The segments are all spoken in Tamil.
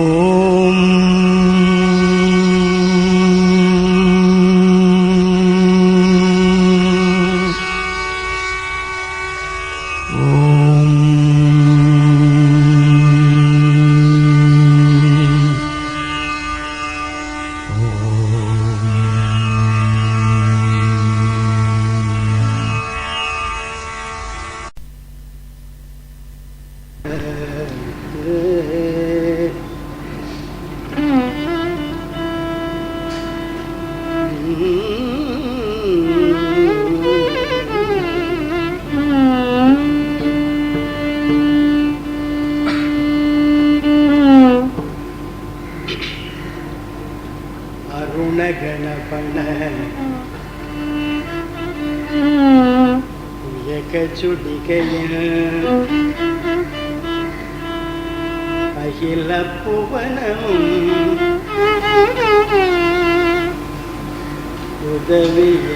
Oh. அருணகணபண உயகச்சுடிகையில் அகில புவனமும் உதவிய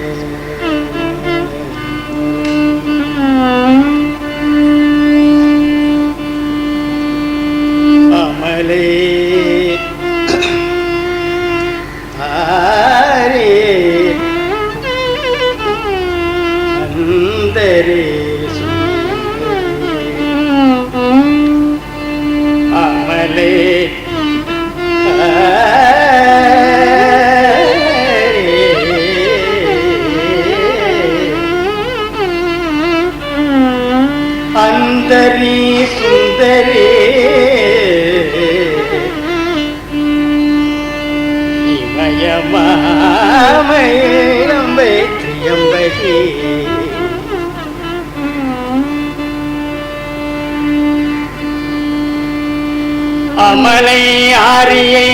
அமலை ஆரியை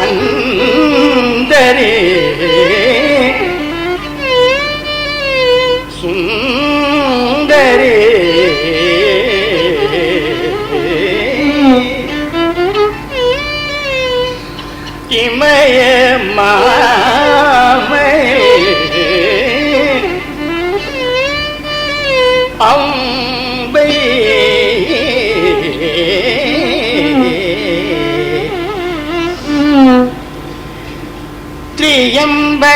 அந்தரே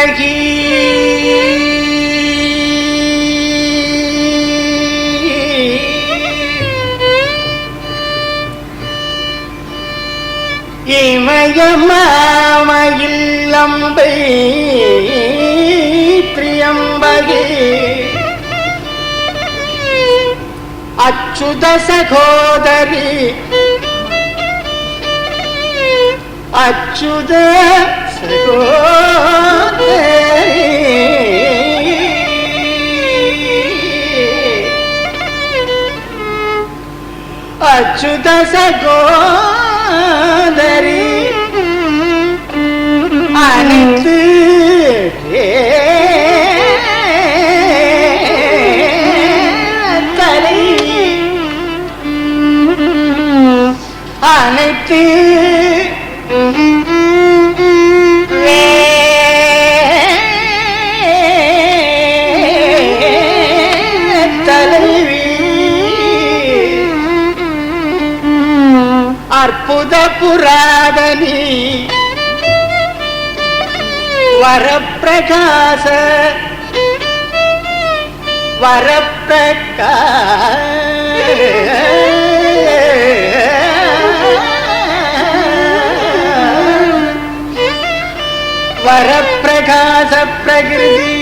திரியம்பகி இமயமாமயில்லம்பை பிரியம்பகி. அச்சுத சகோதரி. அச்சுத சகோ அச்சுத சகோதரி அனைத்து தலை அனைத்து வரப்பிரகாச வரப்பிரகாச வரப்பிரகாச பிரகிருதி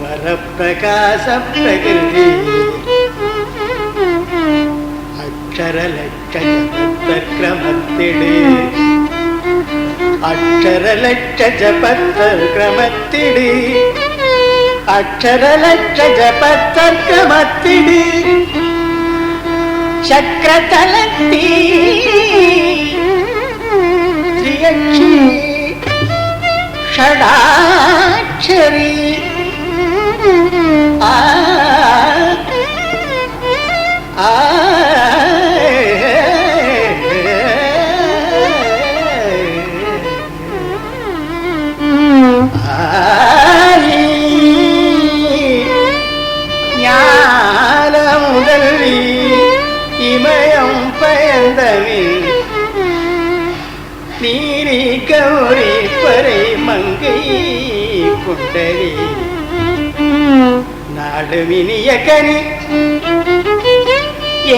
வரப்பிரகாச பிரகிருதி அக்ஷர லட்ச கிரமத்திடு அக்ஷர லட்ச ஜபத்தர் சக்கரதலத்தி திரியட்சி. ஷடாட்சரி. குண்டரி நாடுமினிய கனி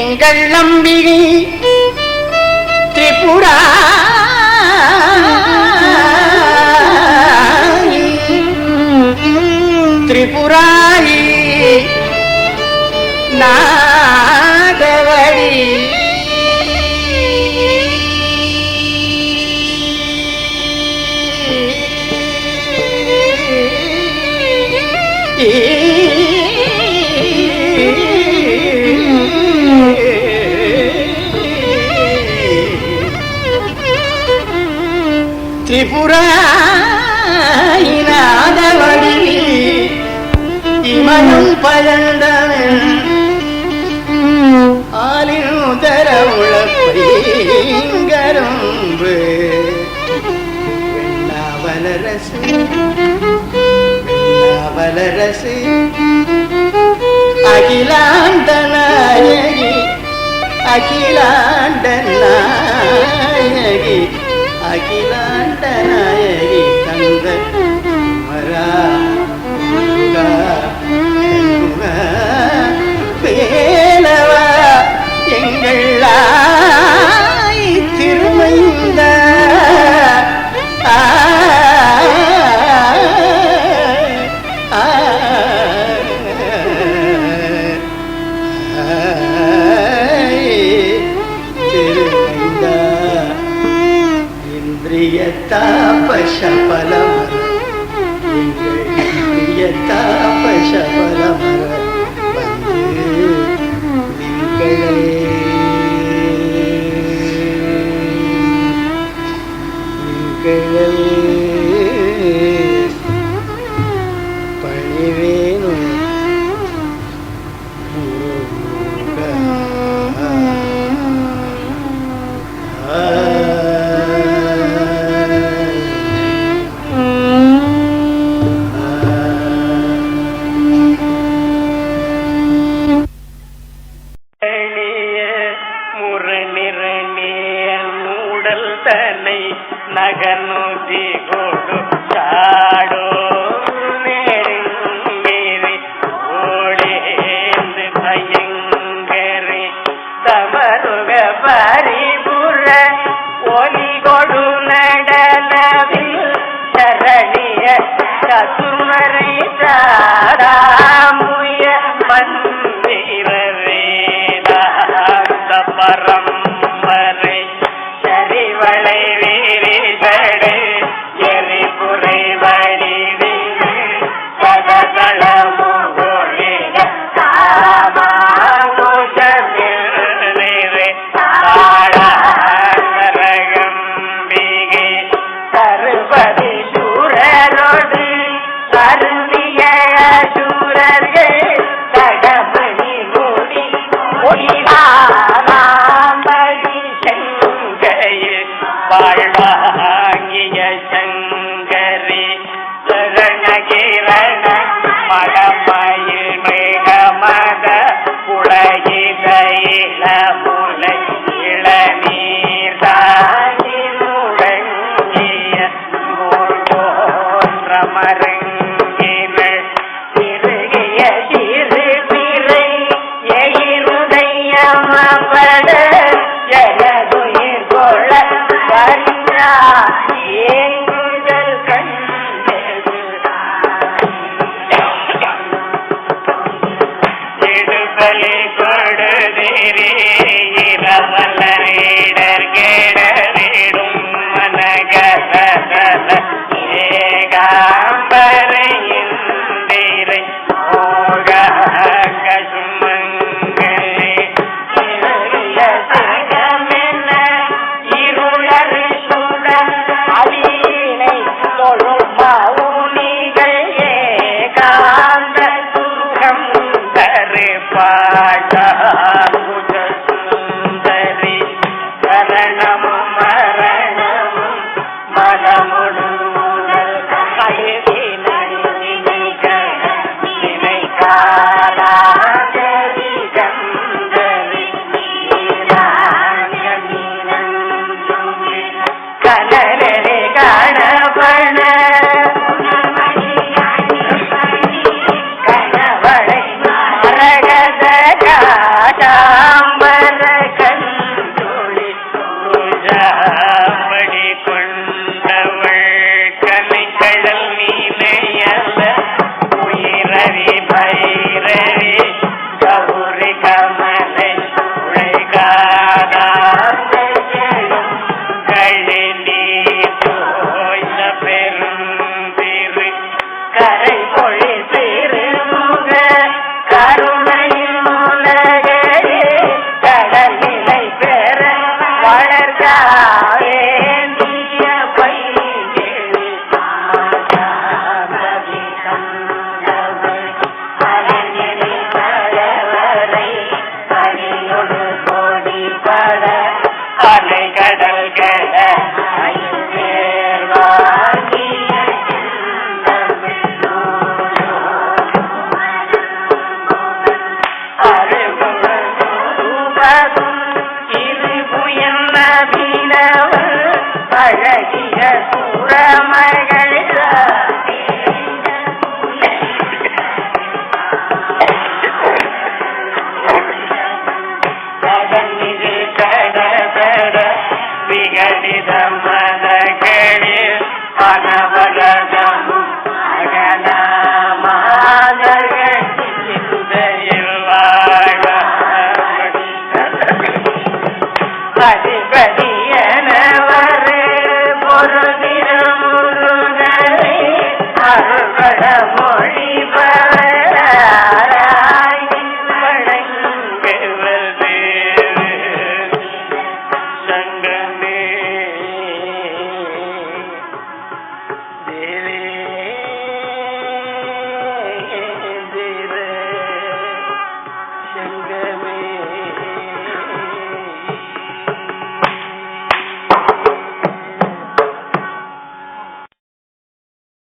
எங்கள் நம்பினி திரிபுரா. பழந்தவன் ஆலின் உதர உழப்பரும்பு வெண்ணாவலரசு வெண்ணாவலரசு. அகிலாண்ட நாயகி அகிலாண்ட நாயகி அகிலாண்ட நாயகி தந்த Russia. டா மர ask